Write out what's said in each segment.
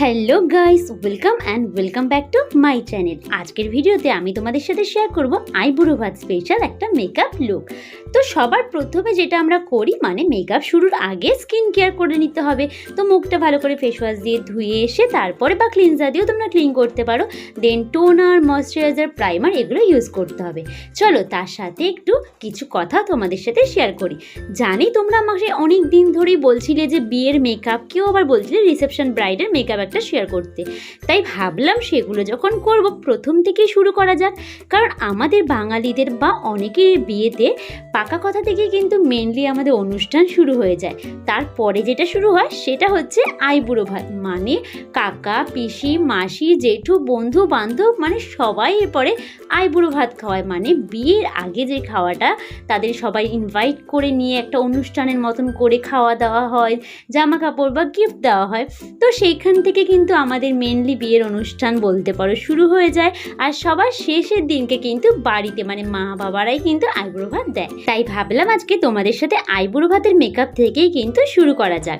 Hello guys welcome and welcome back to my channel আজকের ভিডিওতে আমি তোমাদের সাথে শেয়ার করব আইবুড়ো ভাত স্পেশাল একটা মেকআপ লুক তো সবার প্রথমে যেটা আমরা করি মানে মেকআপ শুরুর আগে স্কিন কেয়ার করে নিতে হবে। তো মুখটা ভালো করে ফেস ওয়াশ দিয়ে ধুয়ে এসে তারপরে বা ক্লিনজার দিয়েও তোমরা ক্লিন করতে পারো। দেন টোনার ময়শ্চারাইজার প্রাইমার এগুলো ইউজ করতে হবে। চলো তার সাথে একটু কিছু কথা তোমাদের সাথে শেয়ার করি। জানি তোমরা আমাকে অনেক দিন ধরেই বলছিলে যে বিয়ের মেকআপ কেউ আবার বলছিলে রিসেপশন ব্রাইডের মেকআপ একটা শেয়ার করতে। তাই ভাবলাম সেগুলো যখন করব, প্রথম থেকেই শুরু করা যাক। কারণ আমাদের বাঙালিদের বা অনেকের বিয়েতে পাকা কথা থেকে কিন্তু মেনলি আমাদের অনুষ্ঠান শুরু হয়ে যায়। তারপরে যেটা শুরু হয়, সেটা হচ্ছে আইবুড়ো ভাত মানে কাকা, পিসি, মাসি, জেঠু, বন্ধু, বান্ধব মানে সবাই এরপরে আইবুড়ো ভাত খাওয়ায়। মানে বিয়ের আগে যে খাওয়াটা, তাদের সবাই ইনভাইট করে নিয়ে একটা অনুষ্ঠানের মতন করে খাওয়া দাওয়া হয় জামা কাপড় বা গিফট দেওয়া হয়। তো সেইখান থেকে কিন্তু আমাদের মেনলি বিয়ের অনুষ্ঠান বলতে পারো, শুরু হয়ে যায় আর সবার শেষের দিনকে কিন্তু বাড়িতে মানে মা বাবারাই কিন্তু আইবুড়ো ভাত দেয়। তাই ভাবলাম আজকে তোমাদের সাথে আইবুড়ো ভাতের মেকআপ থেকেই কিন্তু শুরু করা যাক।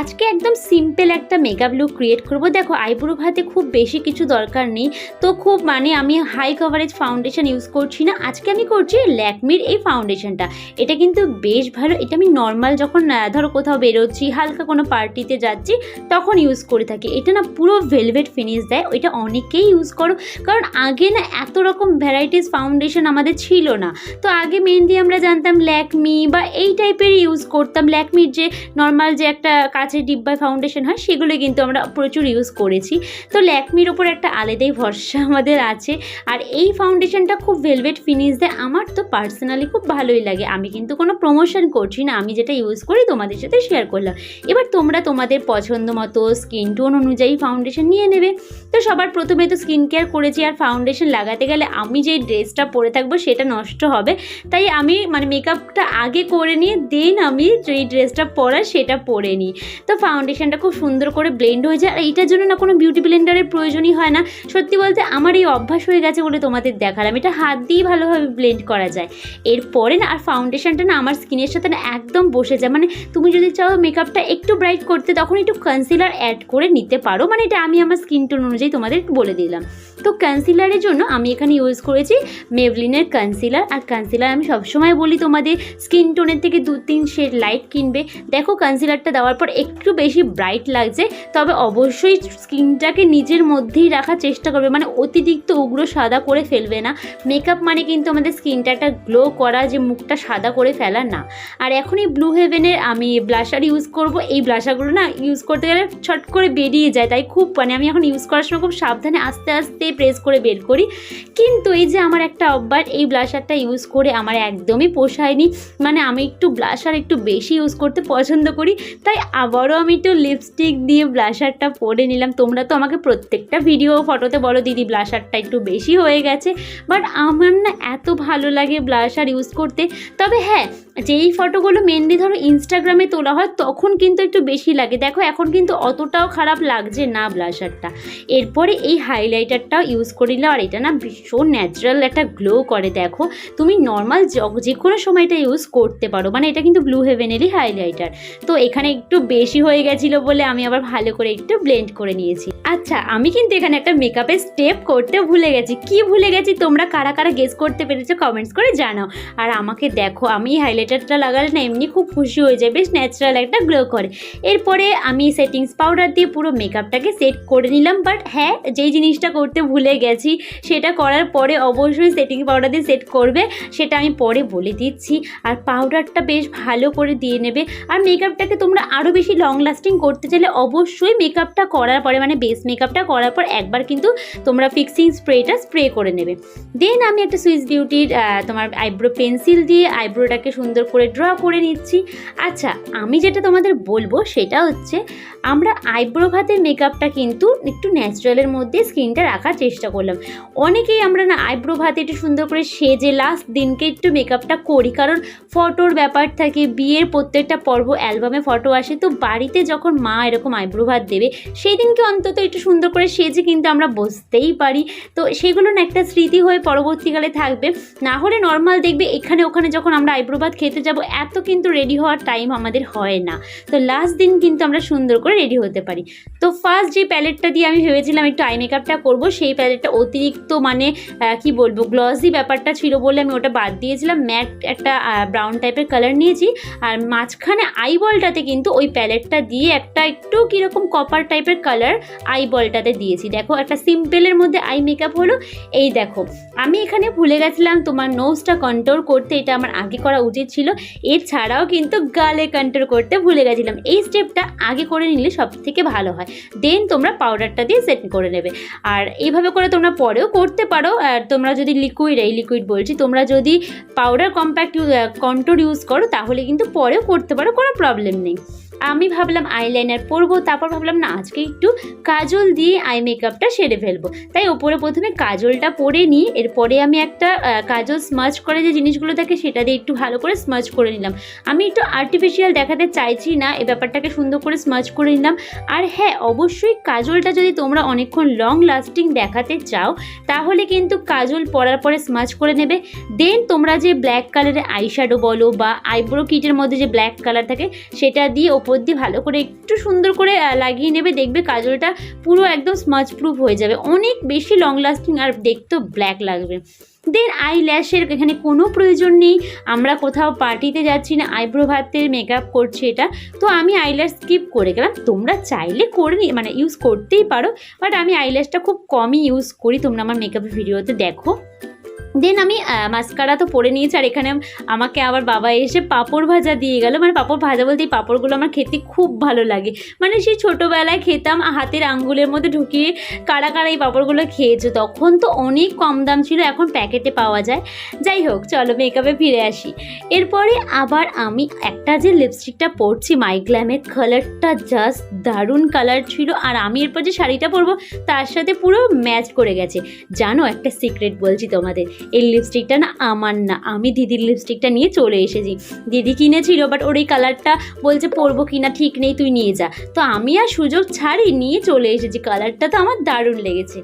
আজকে একদম সিম্পল একটা মেকআপ লুক ক্রিয়েট করব। দেখো আইবুড়ো ভাতে খুব বেশি কিছু দরকার নেই। তো খুব মানে আমি হাই কভারেজ ফাউন্ডেশন ইউজ করছি না। আজকে আমি করছি ল্যাকমির এই ফাউন্ডেশনটা এটা কিন্তু বেশ ভালো। এটা আমি নর্মাল যখন ধরো কোথাও বেরোচ্ছি, হালকা কোনো পার্টিতে যাচ্ছি, তখন ইউজ করে থাকি। এটা না পুরো ভেলভেট ফিনিশ দেয়, ওইটা অনেকেই ইউজ করো। কারণ আগে না এত রকম ভ্যারাইটিস ফাউন্ডেশন আমাদের ছিল না। তো আগে মেনলি আমরা জানতাম ল্যাকমি বা এই টাইপের ইউজ করতাম। ল্যাকমির যে নর্মাল যে একটা কাঁচের ডিব্বায় ফাউন্ডেশন হয়, সেগুলো কিন্তু আমরা প্রচুর ইউজ করেছি। তো ল্যাকমির ওপর একটা আলাদাই ভরসা আমাদের আছে। আর এই ফাউন্ডেশনটা খুব ভেলভেট ফিনিশ দেয়, আমার তো পার্সোনালি খুব ভালোই লাগে। আমি কিন্তু কোনো প্রমোশন করছি না, আমি যেটা ইউজ করি তোমাদের সাথে শেয়ার করলাম। এবার তোমরা তোমাদের পছন্দ মতো স্কিন টোন অনুযায়ী ফাউন্ডেশন নিয়ে নেবে। তো সবার প্রথমে তো স্কিন কেয়ার করেছি, আর ফাউন্ডেশন লাগাতে গেলে আমি যে ড্রেসটা পরে থাকব সেটা নষ্ট হবে। তাই আমি মানে মেকআপটা আগে করে নিয়ে দেন আমি যেই ড্রেসটা পরা সেটা পরে নিই। তো ফাউন্ডেশনটা খুব সুন্দর করে ব্লেন্ড হয়ে যায়। আর এইটার জন্য না কোনো বিউটি ব্লেন্ডারের প্রয়োজনই হয় না। সত্যি বলতে আমার এই অভ্যাস হয়ে গেছে বলে তোমাদের দেখালাম। এটা হাত দিয়েই ভালোভাবে ব্লেন্ড করা যায়। এরপরে না, আর ফাউন্ডেশনটা না আমার স্কিনের সাথে না একদম বসে যায়। মানে তুমি যদি চাও মেকআপটা একটু ব্রাইট করতে, তখন একটু কনসিলার অ্যাড করে নিতে পারো মানে এটা আমি আমার স্কিন টোন অনুযায়ী তোমাদের বলে দিলাম। তো কনসিলারের জন্য আমি এখানে ইউজ করেছি মেভলিনের কনসিলার আর কনসিলার আমি সবসময় বলি তোমাদের স্কিন টোনের থেকে দু তিন শেড লাইট কিনবে। দেখো কনসিলারটা দেওয়ার পর একটু বেশি ব্রাইট লাগছে, তবে অবশ্যই স্কিনটাকে নিজের মধ্যেই রাখার চেষ্টা করবে। মানে অতিরিক্ত উগ্র সাদা করে ফেলবে না। মেকআপ মানে কিন্তু আমাদের স্কিনটা একটা গ্লো করা, যে মুখটা সাদা করে ফেলা না। আর এখন এই ব্লু হেভেনের আমি ব্লাশার ইউজ করব। এই ব্লাশারগুলো না ইউজ করতে গেলে ছট করে বেরিয়ে যায়, তাই খুব মানে আমি এখন ইউজ করার সময় খুব সাবধানে আস্তে আস্তে প্রেস করে বের করি। কিন্তু এই যে আমার একটা অভ্যাস, এই ব্লাশারটা ইউজ করে আমার একদমই পোষায়নি। মানে আমি একটু ব্লাশার একটু বেশি ইউজ করতে পছন্দ করি, তাই আবারও আমি একটু লিপস্টিক দিয়ে ব্লাশারটা পরে নিলাম। তোমরা তো আমাকে প্রত্যেকটা ভিডিও ফটোতে বলো, দিদি ব্লাশারটা একটু বেশি হয়ে গেছে। বাট আমার না এত ভালো লাগে ব্লাশার ইউজ করতে। তবে হ্যাঁ যেই ফটোগুলো মেনলি ধরো ইনস্টাগ্রামে তোলা হয়, তখন কিন্তু একটু বেশি লাগে। দেখো, এখন কিন্তু অতটাও খারাপ লাগছে না ব্লাশারটা এরপরে এই হাইলাইটারটাও ইউজ করে নিলে, আর এটা না ভীষণ ন্যাচারাল একটা গ্লো করে। দেখো, তুমি নর্মাল যে কোনো সময় এটা ইউজ করতে পারো। মানে এটা কিন্তু ব্লু হেভেনেরই হাইলাইটার তো এখানে একটু বেশি হয়ে গেছিল বলে আমি আবার ভালো করে একটু ব্লেন্ড করে নিয়েছি। আচ্ছা আমি কিন্তু এখানে একটা মেকআপের স্টেপ করতে ভুলে গেছি। কি ভুলে গেছি তোমরা কারা কারা গেস করতে পেরেছ কমেন্টস করে জানাও। আর আমাকে দেখো, আমি হাইলাইটারটা লাগালে না এমনি খুব খুশি হয়ে যায়, বেশ ন্যাচারাল একটা গ্লো করে। এরপরে আমি সেটিংস পাউডার দিয়ে পুরো মেকআপটাকে সেট করে নিলাম বাট হ্যাঁ যেই জিনিসটা করতে ভুলে গেছি, সেটা করার পরে অবশ্যই সেটিং পাউডার দিয়ে সেট করবে, সেটা আমি পরে বলে দিচ্ছি। আর পাউডারটা বেশ ভালো করে দিয়ে নেবে। আর মেকআপটাকে তোমরা আরও বেশি লং লাস্টিং করতে চাইলে অবশ্যই মেকআপটা করার পরে মানে বেস মেকআপটা করার পর একবার কিন্তু তোমরা ফিক্সিং স্প্রেটা স্প্রে করে নেবে। দেন আমি একটা সুইস বিউটির তোমার আইব্রো পেন্সিল দিয়ে আইব্রোটাকে সুন্দর করে ড্র করে নিচ্ছি। আচ্ছা আমি যেটা তোমাদের বলব সেটা হচ্ছে, আমরা আইব্রো ভাতের মেকআপটা কিন্তু একটু ন্যাচারালের মধ্যে স্কিনটা রাখার চেষ্টা করলাম। অনেকেই আমরা না আইব্রো ভাতে একটু সুন্দর করে সেজে লাস্ট দিনকে একটু মেকআপটা করি, কারণ ফটোর ব্যাপার থাকে, বিয়ের প্রত্যেকটা পর্ব অ্যালবামে ফটো আসে, তো বাড়িতে যখন মা এরকম আইব্রো ভাত দেবে সেই দিনকে অন্তত একটু সুন্দর করে সেজে কিন্তু আমরা বসতেই পারি। তো সেগুলো না একটা স্মৃতি হয়ে পরবর্তীকালে থাকবে। না হলে নর্মাল দেখবে, এখানে ওখানে যখন আমরা আইব্রো ভাত খেতে যাব, এত কিন্তু রেডি হওয়ার টাইম আমাদের হয় না। তো লাস্ট দিন কিন্তু আমরা সুন্দর করে রেডি হতে পারি। তো ফার্স্ট যে প্যালেটটা দিয়ে আমি ভেবেছিলাম একটু আই মেকআপটা করব, সেই প্যালেটটা অতিরিক্ত মানে কি বলব গ্লসি ব্যাপারটা ছিল বলে আমি ওটা বাদ দিয়েছিলাম। ম্যাট একটা ব্রাউন টাইপের কালার নিয়েছি। আর মাঝখানে আই বলটাতে কিন্তু ওই প্যালেটটা দিয়ে একটা একটু কীরকম কপার টাইপের কালার আই বলটাতে দিয়েছি। দেখো, একটা সিম্পলের মধ্যে আই মেকআপ হলো। এই দেখো, আমি এখানে ভুলে গেছিলাম তোমার নোজটা কন্ট্রোল করতে, এটা আমার আগে করা উচিত ছিল। এছাড়াও কিন্তু গালে কন্ট্রোল করতে ভুলে গেছিলাম। এই স্টেপটা আগে করে নিলে সব থেকে ভালো হয়। দেন তোমরা পাউডারটা দিয়ে সেট করে নেবে। আর এইভাবে করে তোমরা পরেও করতে পারো। আর তোমরা যদি লিকুইড এই লিকুইড বলছি, তোমরা যদি পাউডার কম্প্যাক্ট কন্ট্রোল ইউজ করো, তাহলে কিন্তু পরেও করতে পারো, কোনো প্রবলেম নেই। আমি ভাবলাম আইলাইনার পরবো, তারপর ভাবলাম না, আজকে একটু কাজল দিয়ে আই মেকআপটা সেরে ফেলব। তাই ওপরে প্রথমে কাজলটা পরে নিই, এরপরে আমি একটা কাজল স্মাচ করে যে জিনিসগুলো থাকে সেটা দিয়ে একটু ভালো করে স্মাচ করে নিলাম। আমি একটু আর্টিফিশিয়াল দেখাতে চাইছি না, এ ব্যাপারটাকে সুন্দর করে স্মাচ করে নিলাম। আর হ্যাঁ অবশ্যই কাজলটা যদি তোমরা অনেকক্ষণ লং লাস্টিং দেখাতে চাও, তাহলে কিন্তু কাজল পরার পরে স্মাচ করে নেবে। দেন তোমরা যে ব্ল্যাক কালারের আইশ্যাডো বলো বা আইব্রো কিটের মধ্যে যে ব্ল্যাক কালার থাকে, সেটা দিয়ে ওপর দিয়ে ভালো করে একটু সুন্দর করে লাগিয়ে নেবে, দেখবে কাজলটা পুরো একদম স্মাচ প্রুফ হয়ে যাবে। অনেক বেশি লং লাস্টিং আর দেখতেও ব্ল্যাক লাগবে। দেন আই ল্যাশের এখানে কোনো প্রয়োজন নেই। আমরা কোথাও পার্টিতে যাচ্ছি না আইব্রো ভাতের মেকআপ করছি এটা। তো আমি আইল্যাশ স্কিপ করে গেলাম। তোমরা চাইলে করে নি মানে ইউজ করতেই পারো। বাট আমি আই আইল্যাশটা খুব কমই ইউজ করি। তোমরা আমার মেকআপের ভিডিওতে দেখো। দেন আমি মাস্কারা তো পরে নিয়েছি আর এখানে আমাকে আবার বাবা এসে পাঁপড় ভাজা দিয়ে গেল। মানে পাঁপড় ভাজা বলতে এই পাঁপড়গুলো আমার খেতে খুব ভালো লাগে। মানে সেই ছোটোবেলায় খেতাম হাতের আঙ্গুলের মধ্যে ঢুকিয়ে কারা কারা এই পাঁপড়গুলো খেয়েছো? তখন তো অনেক কম দাম ছিল, এখন প্যাকেটে পাওয়া যায়। যাই হোক, চলো মেকআপে ফিরে আসি। এরপরে আবার আমি একটা যে লিপস্টিকটা পরছি মাইগ্ল্যামের কালারটা জাস্ট দারুণ কালার ছিল। আর আমি এরপর যে শাড়িটা পরবো, তার সাথে পুরো ম্যাচ করে গেছে। জানো একটা সিক্রেট বলছি তোমাদের। এই লিপস্টিকটা না আমার না, আমি দিদির লিপস্টিকটা নিয়ে চলে এসেছি। দিদি কিনেছিল বাট ওর এই কালারটা বলছে পরবো কি না ঠিক নেই, তুই নিয়ে যা। তো আমি আর সুযোগ ছাড়ি, নিয়ে চলে এসেছি। কালারটা তো আমার দারুণ লেগেছে।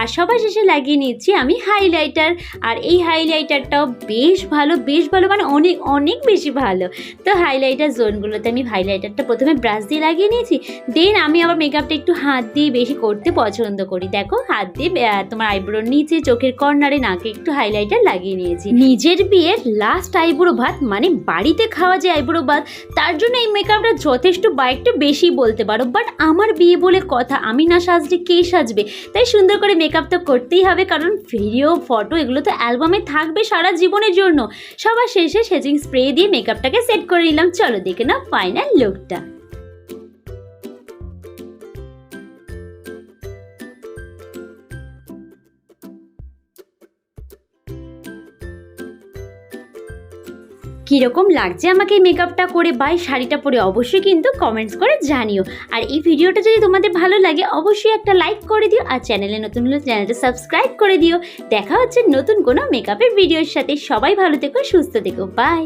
আর সবার শেষে লাগিয়ে নিচ্ছি আমি হাইলাইটার আর এই হাইলাইটারটাও বেশ ভালো বেশ ভালো মানে অনেক অনেক বেশি ভালো। তো হাইলাইটার জোনগুলোতে আমি হাইলাইটারটা প্রথমে ব্রাশ দিয়ে লাগিয়ে নিয়েছি। দেন আমি আবার মেকআপটা একটু হাত দিয়ে বেশি করতে পছন্দ করি। দেখো, হাত দিয়ে তোমার আইব্রোর নিচে, চোখের কর্নারে নাকে একটু হাইলাইটার লাগিয়ে নিয়েছি। নিজের বিয়ের লাস্ট আইব্রো ভাত মানে বাড়িতে খাওয়া যে আইব্রো ভাত, তার জন্য এই মেকআপটা যথেষ্ট বা একটু বেশি বলতে পারো। বাট আমার বিয়ে বলে কথা, আমি না সাজলে কে সাজবে? তাই সুন্দর করে মেকআপ তো করতেই হবে, কারণ ভিডিও ফটো এগুলো তো অ্যালবামে থাকবে সারা জীবনের জন্য। সবার শেষে সেজিং স্প্রে দিয়ে মেকআপটাকে সেট করে নিলাম। চলো দেখে নাও ফাইনাল লুকটা কীরকম লাগছে আমাকে এই মেকআপটা করে বা এই শাড়িটা পরে অবশ্যই কিন্তু কমেন্টস করে জানিও। আর এই ভিডিওটা যদি তোমাদের ভালো লাগে, অবশ্যই একটা লাইক করে দিও আর চ্যানেলে নতুন হলে চ্যানেলটা সাবস্ক্রাইব করে দিও। দেখা হচ্ছে নতুন কোনো মেকআপের ভিডিওর সাথে। সবাই ভালো থেকো, সুস্থ থেকো। বাই